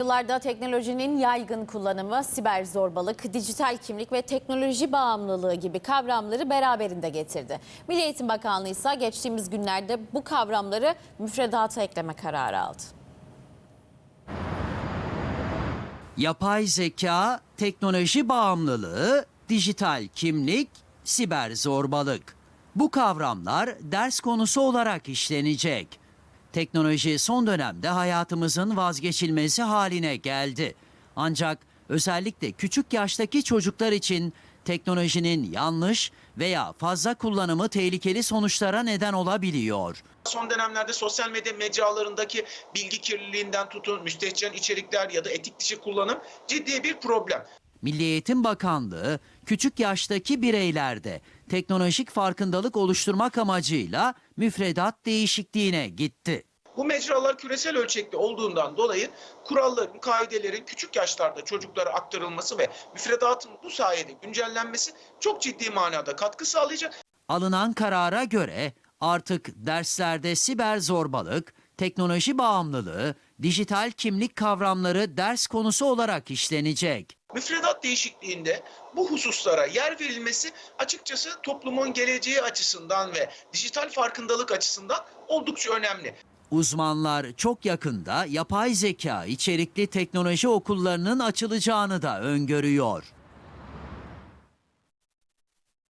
Yıllarda teknolojinin yaygın kullanımı, siber zorbalık, dijital kimlik ve teknoloji bağımlılığı gibi kavramları beraberinde getirdi. Milli Eğitim Bakanlığı ise geçtiğimiz günlerde bu kavramları müfredata ekleme kararı aldı. Yapay zeka, teknoloji bağımlılığı, dijital kimlik, siber zorbalık. Bu kavramlar ders konusu olarak işlenecek. Teknoloji son dönemde hayatımızın vazgeçilmezi haline geldi. Ancak özellikle küçük yaştaki çocuklar için teknolojinin yanlış veya fazla kullanımı tehlikeli sonuçlara neden olabiliyor. Son dönemlerde sosyal medya mecralarındaki bilgi kirliliğinden tutun, müstehcen içerikler ya da etik dışı kullanım ciddi bir problem. Milli Eğitim Bakanlığı küçük yaştaki bireylerde teknolojik farkındalık oluşturmak amacıyla müfredat değişikliğine gitti. Bu mecralar küresel ölçekli olduğundan dolayı kuralların, kaidelerin küçük yaşlarda çocuklara aktarılması ve müfredatın bu sayede güncellenmesi çok ciddi manada katkı sağlayacak. Alınan karara göre artık derslerde siber zorbalık, teknoloji bağımlılığı, dijital kimlik kavramları ders konusu olarak işlenecek. Müfredat değişikliğinde bu hususlara yer verilmesi açıkçası toplumun geleceği açısından ve dijital farkındalık açısından oldukça önemli. Uzmanlar çok yakında yapay zeka içerikli teknoloji okullarının açılacağını da öngörüyor.